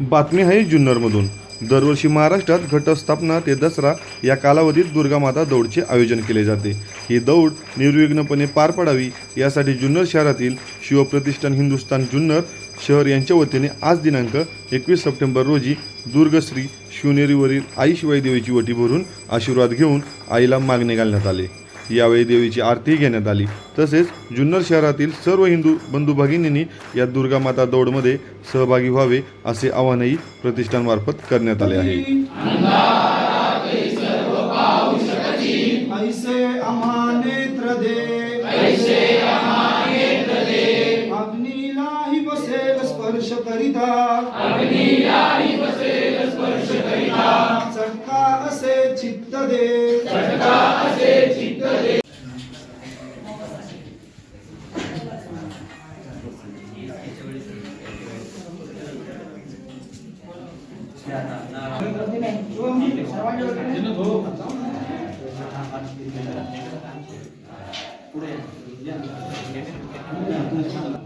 बातमी आहे जुन्नरमधून. दरवर्षी महाराष्ट्रात घटस्थापना ते दसरा या कालावधीत दुर्गामाता दौडचे आयोजन केले जाते. ही दौड निर्विघ्नपणे पार पडावी यासाठी जुन्नर शहरातील शिवप्रतिष्ठान हिंदुस्थान जुन्नर शहर यांच्या वतीने आज दिनांक एकवीस सप्टेंबर रोजी दुर्गश्री शिवनेरीवरील आई शिवाई देवीची वटी भरून आशीर्वाद घेऊन आईला मागणे घालण्यात आले. यावेळी देवीची आरती घेण्यात आली. तसेच जुन्नर शहरातील सर्व हिंदू बंधू भगिनींनी या दुर्गामाता दौडमध्ये सहभागी व्हावे असे आवाहनही प्रतिष्ठानमार्फत करण्यात आले आहे. स्पर्श करिता। चटका असे चित्त दे चटका असे चित्त दे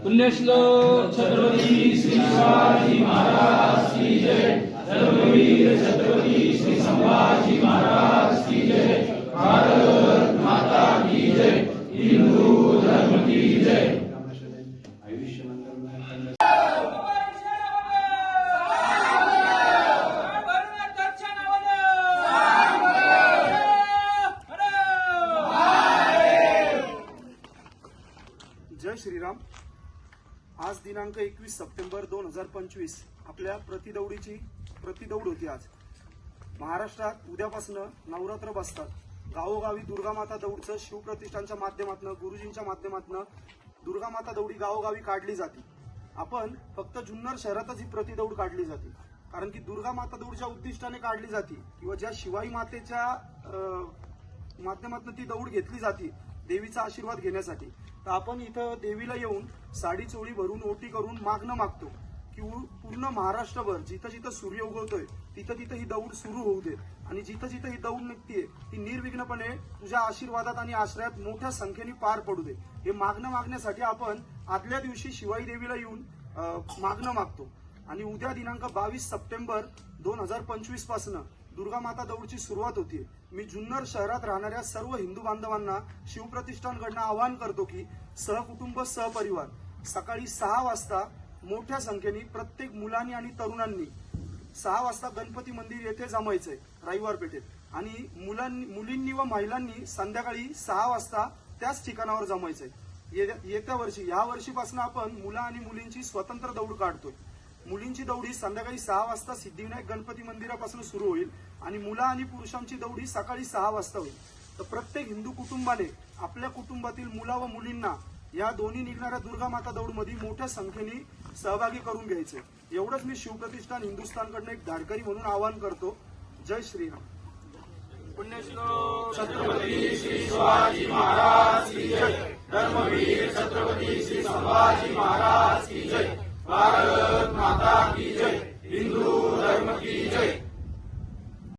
पुण्यश्लो छत्रपती श्री शिवाजी महाराज की जय. धर्मवीर छत्रपती श्री संभाजी महाराज की जय भारत माता की जय हिंदू धर्म की जय जय श्रीराम. आज दिनांक एकवीस सप्टेंबर दोन हजार पंचवीस. आपल्या प्रतिदौडीची प्रतिदौड होती आज. महाराष्ट्रात उद्यापासून नवरात्र बसतात. गावोगावी दुर्गामाता दौडचं शिवप्रतिष्ठानच्या माध्यमातून गुरुजींच्या माध्यमातून दुर्गामाता दौडी गावोगावी काढली जाते. आपण फक्त जुन्नर शहरातच ही प्रतिदौड काढली जाते. कारण की दुर्गामाता दौडच्या उद्दिष्टाने काढली जाते. किंवा ज्या शिवाई मातेच्या माध्यमातून ती दौड घेतली जाते देवीचा आशीर्वाद घेण्यासाठी. तर आपण इथं देवीला येऊन साडी चोळी भरून ओटी करून मागणं मागतो की पूर्ण महाराष्ट्रभर जिथं जिथं सूर्य उगवतोय तिथं तिथं ही दौड सुरू होऊ दे. आणि जिथं जिथं ही दौड निघतीये ती निर्विघ्नपणे तुझ्या आशीर्वादात आणि आश्रयात मोठ्या संख्येने पार पडू दे. हे मागणं मागण्यासाठी आपण आदल्या दिवशी शिवाई देवीला येऊन मागणं मागतो. आणि उद्या दिनांक बावीस सप्टेंबर दोन हजार पंचवीसपासून दुर्गा माता दौडची सुरुवात होती. मी जुन्नर शहरात राहणाऱ्या सर्व हिंदू बांधवांना शिवप्रतिष्ठानकडनं आवाहन करतो की सहकुटुंब सहपरिवार सकाळी सहा वाजता मोठ्या संख्येने प्रत्येक मुलांनी आणि तरुणांनी सहा वाजता गणपती मंदिर येथे जमायचंय रविवार पेठेत. आणि मुलांनी मुलींनी व महिलांनी संध्याकाळी सहा वाजता त्याच ठिकाणावर जमायचंय. ये- येत्या वर्षी या वर्षीपासून आपण मुलं आणि मुलींची स्वतंत्र दौड काढतोय. मुलींची दौडी संध्याकाळी सहा वाजता सिद्धिविनायक गणपती मंदिरापासून सुरू होईल आणि मुला आणि पुरुषांची दौडी सकाळी सहा वाजता होईल. तर प्रत्येक हिंदू कुटुंबाने आपल्या कुटुंबातील मुला व मुलींना या दोन्ही निघणाऱ्या दुर्गा माता दौडमध्ये मोठ्या संख्येने सहभागी करून घ्यायचे. एवढंच मी शिवप्रतिष्ठान हिंदुस्थानकडनं एक धाडकरी म्हणून आवाहन करतो. जय श्रीराम. पुण्यश्लोक छत्रपती श्री शिवाजी महाराज की जय. धर्मवीर छत्रपती श्री संभाजी महाराज की जय. भारत माता की जय